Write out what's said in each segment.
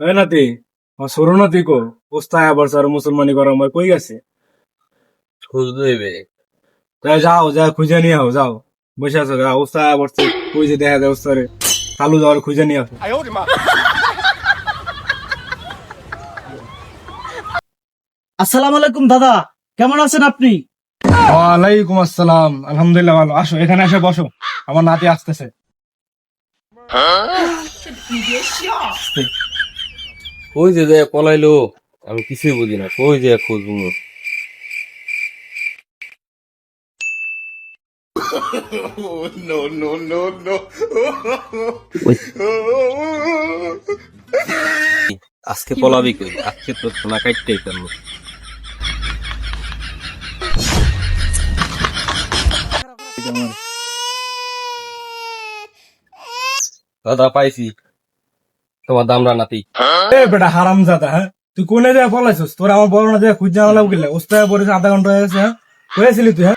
এ নাতি আমার সরু নাতি কো ওস্তায় আবার স্যার মুসলমানি করা আমার কই গেছে খোঁজ দেবে তাই যাও যা খুঁজে নিয়ে আও যাও। বসে আছো ওস্তায় আবার কই যে দেখা যায় ওস্তারে চালু যাওয়ার খুঁজে নিয়ে আসো আসসালামু আলাইকুম দাদা কেমন আছেন আপনি? ওয়ালাইকুম আসসালাম আলহামদুলিল্লাহ ভালো। আসো এখানে এসে বসো। আমার নাতি আসতেছে। কই যে পলাইলো? আমি কিছুই বুঝি না। কই যে খুঁজবো আজকে পলাবি কই? আজকে তো না কাটতেই পারল দাদা পাইছি। তোমার দামরা নাতি এ বেটা হারাম জাদা হ্যাঁ? তুই কোনে যায় পলাইছিস? তোর আমার বড় না যায় খুঁজে আনলাম গেলে ওস্তায় পড়েছে আধা ঘণ্টা হয়ে গেছে হ্যাঁ? হয়েছিলি তুই হ্যাঁ?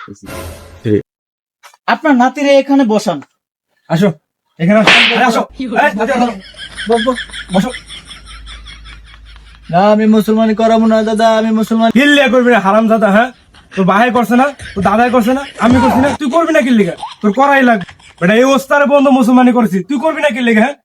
আপনার নাতিরে এখানে বসান। আসো। এখানে আসো। বস, না আমি মুসলমানি করাবো না দাদা আমি মুসলমান কিল্লিয়া করবি না হারাম দাদা হ্যাঁ? তোর ভাই করছে না তোর দাদাই করছে না আমি করছি না। তুই করবি না কিল্লিগা তোর করাই লাগবে। বেটা এই ওস্তারে বন্ধ মুসলমানি করেছি। তুই করবি না লেগে হ্যাঁ?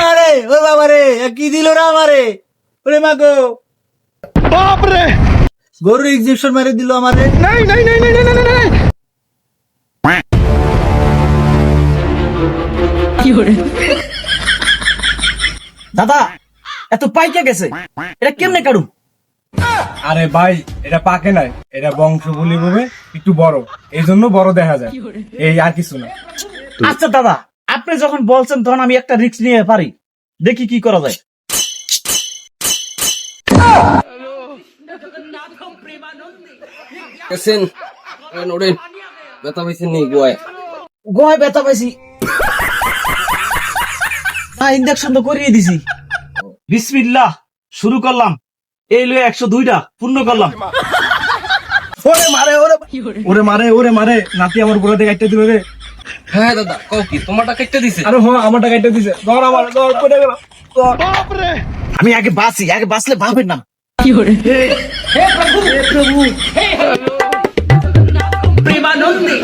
মারে ও বাবা রে কি দিল রে আমারে? ওরে মা গো। বাপ রে গরুর ইঞ্জেকশন মেরে দিল আমারে নাই নাই নাই নাই নাই নাই দাদা এত পাইকে গেছে। এটা কেমনে কাটুম আরে ভাই এটা পাকে নাই। এটা বংশ বলি ভাবে একটু বড়। এই জন্য বড় দেখা যায়। এই আর কিছু না। আচ্ছা দাদা আপনি যখন বলছেন তখন আমি একটা রিস্ক নিয়ে পারি। দেখি কি করা যায়। ব্যথা পাইছেন নি গোয়ায়? গোয়ায় ব্যথা পাইছি। না ইঞ্জেকশন তো করিয়ে দিছি। বিসমিল্লাহ শুরু করলাম। এই লয়ে একশো দুইটা পূর্ণ করলাম। ওরে মারে ওরে ওরে মারে ওরে মারে নাতি আমার বুড়া থেকে একটা দিবে রে। হ্যাঁ দাদা কও কি তোমারটা কেটে দিছে? আরে হ্যাঁ আমারটা কেটে দিছে। ধর আমার ধর পড়ে গেল বাপ রে আমি আগে বাঁচি আগে বাঁচলে ভাবেন না কি করে হে প্রভু হে প্রভু হে প্রেমানন্দে।